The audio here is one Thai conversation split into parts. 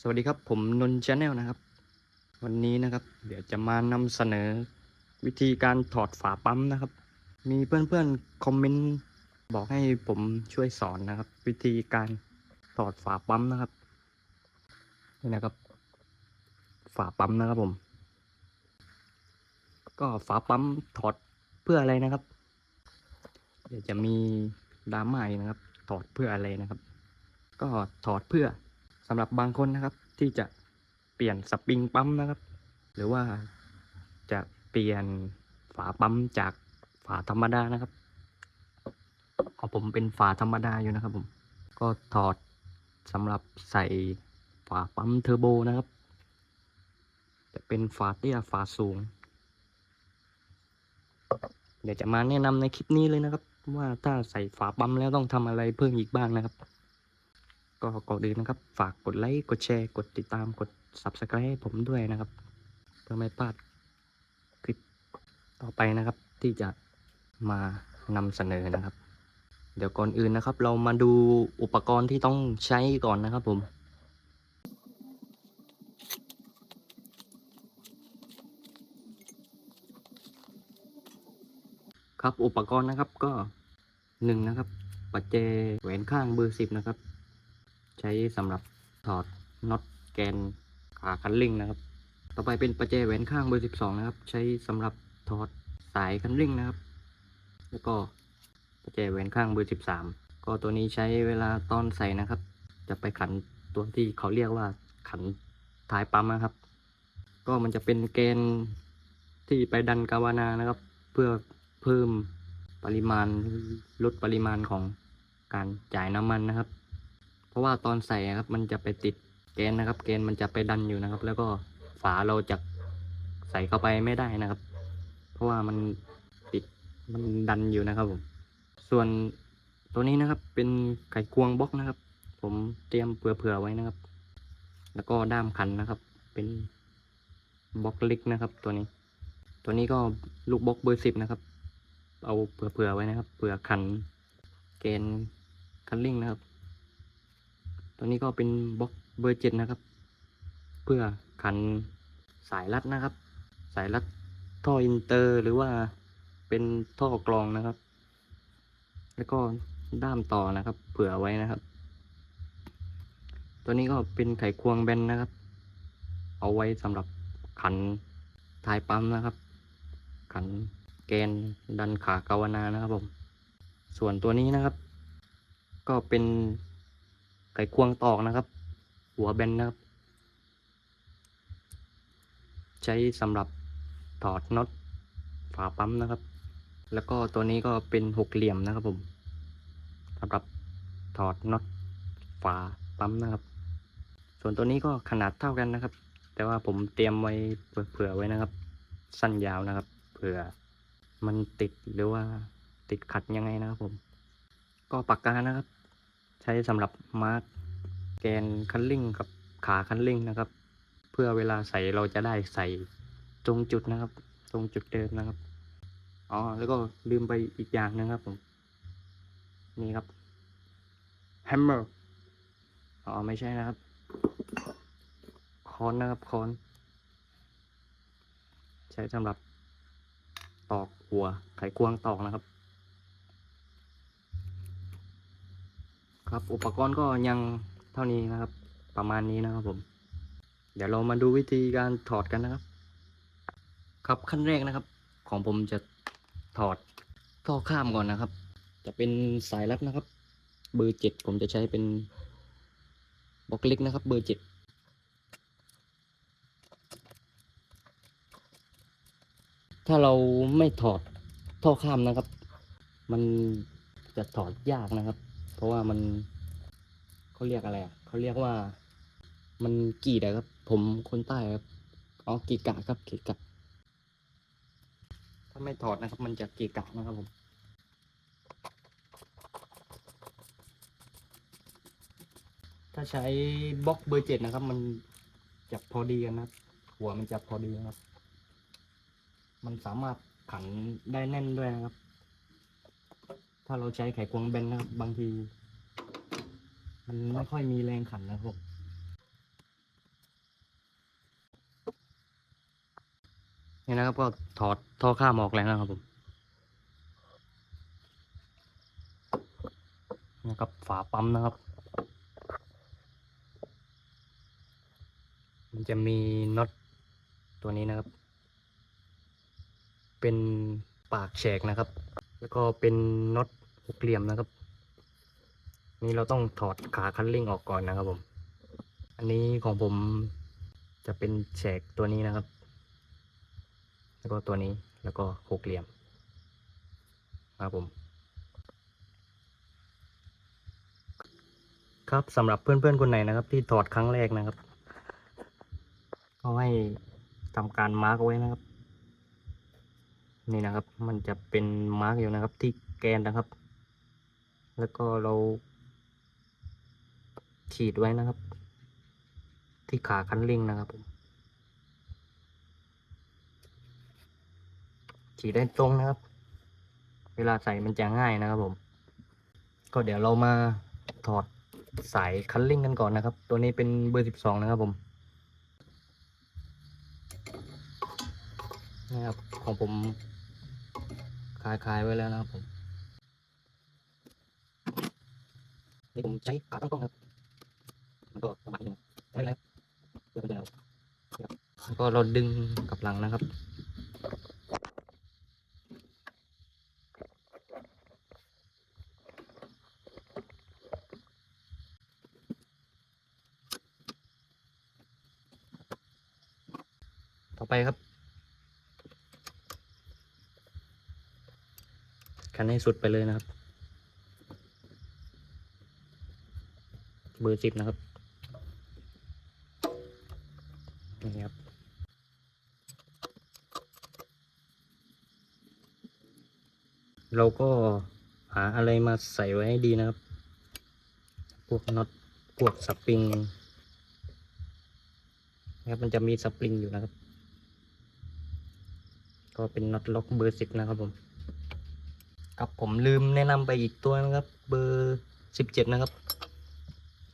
สวัสดีครับผมนนชาแนลนะครับ วันนี้นะครับ เดี๋ยวจะมานำเสนอวิธีการถอดฝาปั๊มนะครับ มีเพื่อนๆคอมเมนต์บอกให้ผมช่วยสอนนะครับ วิธีการถอดฝาปั๊มนะครับนี่นะครับ ฝาปั๊มนะครับผม ก็ฝาปั๊มถอดเพื่ออะไรนะครับ เดี๋ยวจะมีดราม่าอีกนะครับ ถอดเพื่ออะไรนะครับ ก็ถอดเพื่อ สำหรับบางคนนะครับที่จะเปลี่ยนสปริงปั๊มนะครับ หรือว่าจะเปลี่ยนฝาปั๊มจากฝาธรรมดานะครับของผมเป็นฝาธรรมดาอยู่นะครับผมก็ถอดสำหรับใส่ฝาปั๊มเทอร์โบนะครับ จะเป็นฝาเตี้ยฝาสูง เดี๋ยวจะมาแนะนำในคลิปนี้เลยนะครับ ว่าถ้าใส่ฝาปั๊มแล้วต้องทำอะไรเพิ่มอีกบ้างนะครับ ก็ก่อนอื่นนะครับ ฝากกดไลค์กดแชร์ กดติดตามกด subscribe ให้ผมด้วยนะครับ เพื่อไม่พลาดคลิปต่อไปนะครับ ที่จะมานำเสนอนะครับ เดี๋ยวก่อนอื่นนะครับ เรามาดูอุปกรณ์ที่ต้องใช้ก่อนนะครับผมครับอุปกรณ์นะครับก็หนึ่งนะครับปัจเจแหวนข้างเบอร์สิบนะครับ ใช้สำหรับถอดน็อตแกนขาคันเร่งนะครับ ต่อไปเป็นปัจเจแหวนข้างเบอร์สิบสองนะครับ ใช้สำหรับถอดสายคันเร่งนะครับ แล้วก็ปัจเจแหวนข้างเบอร์สิบสามก็ตัวนี้ใช้เวลาตอนใส่นะครับ จะไปขันตัวที่เขาเรียกว่าขันท้ายปั๊มนะครับ ก็มันจะเป็นเกณฑ์ที่ไปดันกาวานานะครับ เพื่อเพิ่มปริมาณลดปริมาณของการจ่ายน้ำมันนะครับ ราะว่าตอนใส่ครับมันจะไปติดเกณฑ์นะครับเกณฑ์มันจะไปดันอยู่นะครับ แล้วก็ฝาเราจะใส่เข้าไปไม่ได้นะครับ เพราะว่ามันติดมันดันอยู่นะครับผมส่วนตัวนี้นะครับเป็นไขควงบล็อกนะครับ ผมเตรียมเผื่อๆไว้นะครับ แล้วก็ด้ามขันนะครับ เป็นบล็อกเล็กนะครับ ตัวนี้ ตัวนี้ก็ลูกบล็อกเบอร์สิบนะครับ เอาเผื่อๆไว้นะครับเผื่อขันเกณฑ์คันเร่งนะครับ ตัวนี้ก็เป็นบล็อกเบอร์เจ็ดนะครับ เพื่อขันสายรัดนะครับ สายรัดท่ออินเตอร์หรือว่าเป็นท่อกรองนะครับ แล้วก็ด้ามต่อนะครับ เผื่อไว้นะครับ ตัวนี้ก็เป็นไขควงแบนนะครับ เอาไว้สำหรับขันท้ายปั๊มนะครับ ขันแกนดันขากาวนานะครับผม ส่วนตัวนี้นะครับ ก็เป็น ไขควงตอกนะครับ หัวแบนนะครับ ใช้สำหรับถอดน็อตฝาปั๊มนะครับ แล้วก็ตัวนี้ก็เป็นหกเหลี่ยมนะครับผมสำหรับถอดน็อตฝาปั๊มนะครับ ส่วนตัวนี้ก็ขนาดเท่ากันนะครับ แต่ว่าผมเตรียมไว้เผื่อไว้นะครับ สั้นยาวนะครับ เผื่อมันติดหรือว่าติดขัดยังไงนะครับผม ก็ปากกานะครับ ใช้สำหรับมาร์กแกนคันเร่งกับขาคันเร่งนะครับ เพื่อเวลาใส่เราจะได้ใส่ตรงจุดนะครับ ตรงจุดเดิมนะครับอ๋อแล้วก็ลืมไปอีกอย่างหนึงครับผมนี่ครับ hammer อ๋อไม่ใช่นะครับค้อนนะครับค้อนใช้สำหรับตอกหัวไขควงตอกนะครับ ครับอุปกรณ์ก็ยังเท่านี้นะครับ ประมาณนี้นะครับผม เดี๋ยวเรามาดูวิธีการถอดกันนะครับ ครับขั้นแรกนะครับ ของผมจะถอดท่อข้ามก่อนนะครับ จะเป็นสายรัดนะครับ เบอร์เจ็ดผมจะใช้เป็นบล็อกเล็กนะครับ เบอร์เจ็ดถ้าเราไม่ถอดท่อข้ามนะครับ มันจะถอดยากนะครับ เพราะว่ามันเขาเรียกอะไรอะเขาเรียกว่า มันกีดอะครับ ผมคนใต้ครับอ๋อกีกะครับกีกะถ้าไม่ถอดนะครับ มันจะกีกะนะครับผมถ้าใช้บล็อกเบอร์เจ็ดนะครับ มันจะพอดีกันนะครับ หัวมันจะพอดีนะครับ มันสามารถขันได้แน่นด้วยนะครับ ถ้าเราใช้ไขควงแบนนะครับ บางที มันไม่ค่อยมีแรงขันนะครับเนี่ยนะครับก็ถอดท่อข้ามออกแล้วนะครับผมนะครับฝาปั๊มนะครับ มันจะมีน็อตตัวนี้นะครับ เป็นปากแฉกนะครับ แล้วก็เป็นน็อต หกเหลี่ยมนะครับ นี่เราต้องถอดขาคันเร่งออกก่อนนะครับผม อันนี้ของผมจะเป็นแฉกตัวนี้นะครับ แล้วก็ตัวนี้แล้วก็หกเหลี่ยมครับผม ครับสำหรับเพื่อนๆคนไหนนะครับ ที่ถอดครั้งแรกนะครับก็ให้ทำการมาร์กไว้นะครับ นี่นะครับ มันจะเป็นมาร์กอยู่นะครับ ที่แกนนะครับ แล้วก็เรา ขีดไว้นะครับ ที่ขาคันเร่งนะครับผมขีดได้ตรงนะครับ เวลาใส่มันจะง่ายนะครับผม ก็เดี๋ยวเรามาถอดสายคันเร่งกันก่อนนะครับ ตัวนี้เป็นเบอร์สิบสองนะครับผมนะครับของผมคลายคลายๆไว้แล้วนะครับผม นี่ผมใช้ขาตั้งกล้องครับ มันก็ประมาณนึงได้แล้วเดี๋ยวไปแล้วครับแล้วก็เราดึงกับหลังนะครับต่อไปครับ คันให้สุดไปเลยนะครับ เบ อร์สิบนะครับนี่ครับเราก็หาอะไรมาใส่ไว้ให้ดีนะครับ พวกน็อต พวกสปริงนะครับมันจะมีสปริงอยู่นะครับ ก็เป็นน็อตล็อกเบอร์สิบนะครับผม ครับผมลืมแนะนำไปอีกตัวนะครับ เบอร์สิบเจ็ดนะครับ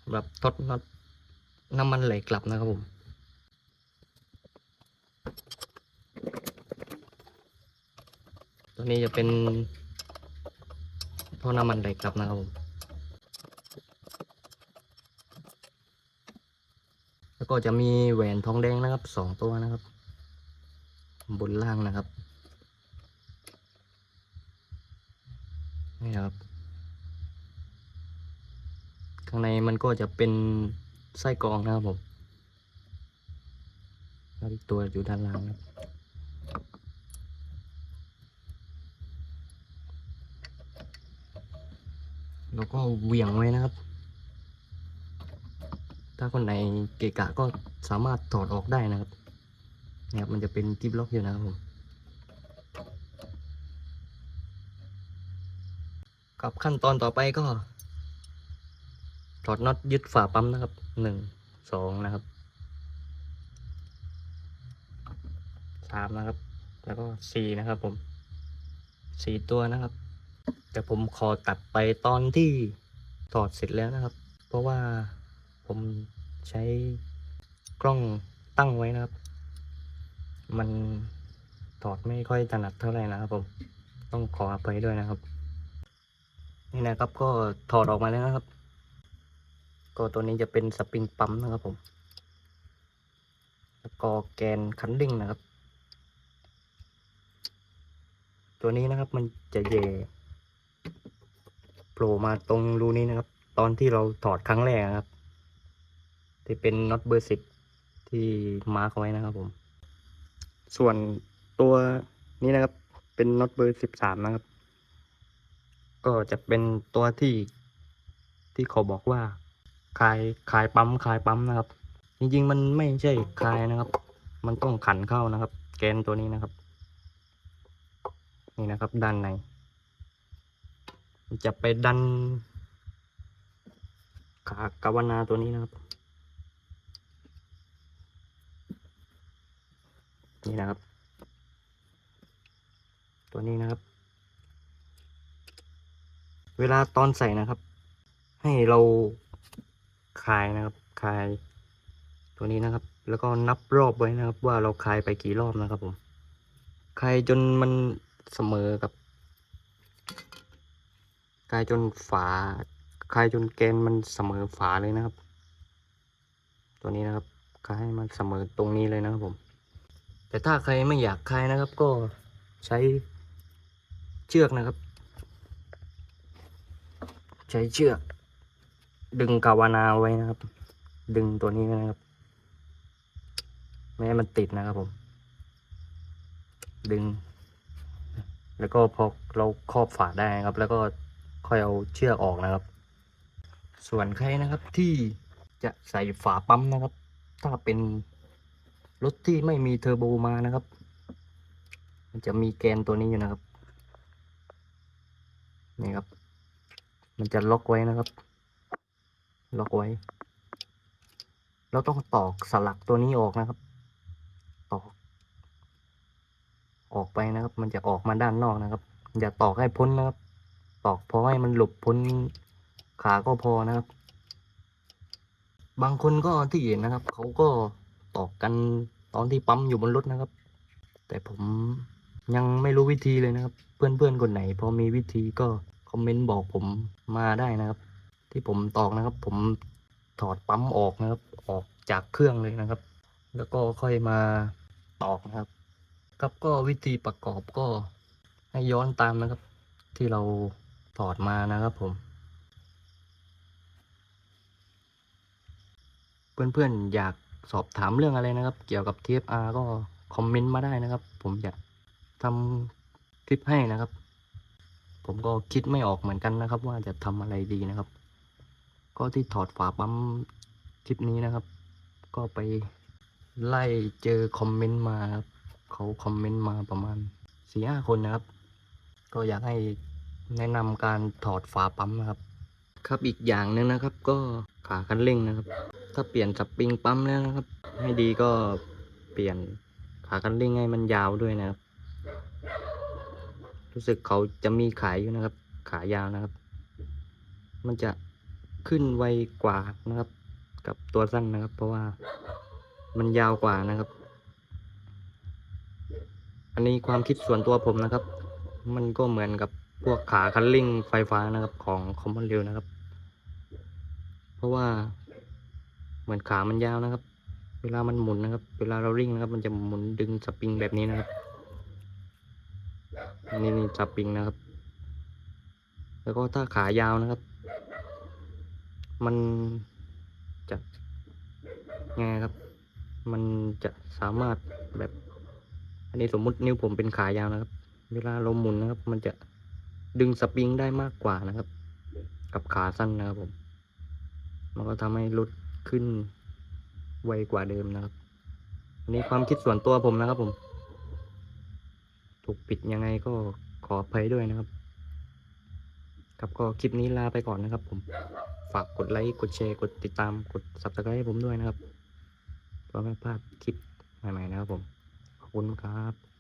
สำหรับทดน็อตน้ำมันไหลกลับนะครับผมตัวนี้จะเป็นท่อน้ำมันไหลกลับนะครับผมแล้วก็จะมีแหวนทองแดงนะครับสองตัวนะครับ บนล่างนะครับ นี่นะครับ ข้างในมัน ก็จะเป็นไส้กรองนะครับผมแล้วอีกตัวอยู่ด้านล่างครับแล้วก็เหวี่ยงไว้นะครับ ถ้าคนไหนเกะกะก็สามารถถอดออกได้นะครับเนี่ยครับมันจะเป็นกิฟล็อกอยู่นะครับผมกับขั้นตอนต่อไปก็ ถอดน็อตยึดฝาปั๊มนะครับหนึ่งสองนะครับสามนะครับ แล้วก็สี่นะครับ ผมสี่ตัวนะครับ แต่ผมขอตัดไปตอนที่ถอดเสร็จแล้วนะครับ เพราะว่าผมใช้กล้องตั้งไว้นะครับ มันถอดไม่ค่อยถนัดเท่าไหร่นะครับ ผมต้องขออภัยด้วยนะครับ นี่นะครับก็ถอดออกมาแล้วนะครับ ก็ตัวนี้จะเป็นสปริงปั๊มนะครับผม แล้วก็แกนคันดิ้งนะครับ ตัวนี้นะครับมันจะเย่โผล่มาตรงรูนี้นะครับ ตอนที่เราถอดครั้งแรกนะครับที่เป็นน็อตเบอร์สิบที่มาร์กไว้นะครับผม ส่วนตัวนี้นะครับเป็นน็อตเบอร์สิบสามนะครับ ก็จะเป็นตัวที่ที่เขาบอกว่า คลายคลายปั๊มคลายปั๊มนะครับ จริงๆ มันไม่ใช่คลายนะครับ มันต้องขันเข้านะครับ แกนตัวนี้นะครับ นี่นะครับ ด้านในจะไปดันขากาวนาตัวนี้นะครับ นี่นะครับ ตัวนี้นะครับ เวลาตอนใส่นะครับ ให้เรา คลายนะครับคลายตัวนี้นะครับ แล้วก็นับรอบไว้นะครับ ว่าเราคลายไปกี่รอบนะครับผมคลายจนมันเสมอกับคลายจนฝาคลายจนแกนมันเสมอฝาเลยนะครับ ตัวนี้นะครับคลายมันเสมอตรงนี้เลยนะครับผม แต่ถ้าใครไม่อยากคลายนะครับ ก็ใช้เชือกนะครับ ใช้เชือก ดึงกาวานาไว้นะครับ ดึงตัวนี้นะครับ ไม่ให้มันติดนะครับผม ดึง แล้วก็พอเราครอบฝาได้นะครับ แล้วก็ค่อยเอาเชือกออกนะครับ ส่วนใครนะครับที่จะใส่ฝาปั๊มนะครับ ถ้าเป็นรถที่ไม่มีเทอร์โบมานะครับ มันจะมีแกนตัวนี้อยู่นะครับ นี่ครับ มันจะล็อกไว้นะครับ ล็อกไว้ เราต้องตอกสลักตัวนี้ออกนะครับ ตอก ออกไปนะครับ มันจะออกมาด้านนอกนะครับ อย่าตอกให้พ้นนะครับ ตอกพอให้มันหลบพ้นขาก็พอนะครับ บางคนก็ที่เห็นนะครับ เขาก็ตอกกันตอนที่ปั๊มอยู่บนรถนะครับ แต่ผมยังไม่รู้วิธีเลยนะครับ เพื่อนๆคนไหนพอมีวิธีก็คอมเมนต์บอกผมมาได้นะครับ ที่ผมตอกนะครับ ผมถอดปั๊มออกนะครับ ออกจากเครื่องเลยนะครับ แล้วก็ค่อยมาตอกนะครับ ครับก็วิธีประกอบก็ให้ย้อนตามนะครับ ที่เราถอดมานะครับผมเพื่อนๆอยากสอบถามเรื่องอะไรนะครับ เกี่ยวกับ TFR ก็คอมเมนต์มาได้นะครับ ผมจะทำคลิปให้นะครับ ผมก็คิดไม่ออกเหมือนกันนะครับ ว่าจะทำอะไรดีนะครับ ก็ที่ถอดฝาปั๊มคลิปนี้นะครับ ก็ไปไล่เจอคอมเมนต์มาครับเขาคอมเมนต์มาประมาณสี่ห้าคนนะครับ ก็อยากให้แนะนำการถอดฝาปั๊มนะครับ ครับอีกอย่างหนึงนะครับ ก็ขาคันเร่งนะครับ ถ้าเปลี่ยนสปริงปั๊มแล้วนะครับ ให้ดีก็เปลี่ยนขาคันเร่งให้มันยาวด้วยนะครับ รู้สึกเขาจะมีขายอยู่นะครับ ขายาวนะครับ มันจะ ขึ้นไวกว่านะครับ กับตัวสั้นนะครับ เพราะว่ามันยาวกว่านะครับ อันนี้ความคิดส่วนตัวผมนะครับ มันก็เหมือนกับพวกขาคันเร่งไฟฟ้านะครับ ของคอมมอนเรลนะครับ เพราะว่าเหมือนขามันยาวนะครับ เวลามันหมุนนะครับ เวลาเราริ่งนะครับ มันจะหมุนดึงสปริงแบบนี้นะครับอันนี้นี่สปริงนะครับ แล้วก็ถ้าขายาวนะครับ มันจะไงครับ มันจะสามารถแบบ อันนี้สมมุตินิ้วผมเป็นขายาวนะครับ เวลาเราหมุนนะครับ มันจะดึงสปริงได้มากกว่านะครับ กับขาสั้นนะครับผม มันก็ทำให้รถขึ้นไวกว่าเดิมนะครับอันนี้ความคิดส่วนตัวผมนะครับผม ถูกปิดยังไงก็ขออภัยด้วยนะครับ ครับก็คลิปนี้ลาไปก่อนนะครับ ผม ฝากกดไลค์ กดแชร์ กดติดตาม กด subscribe ให้ผมด้วยนะครับ เพื่อไม่พลาดคลิปใหม่ๆนะครับผม ขอบคุณครับ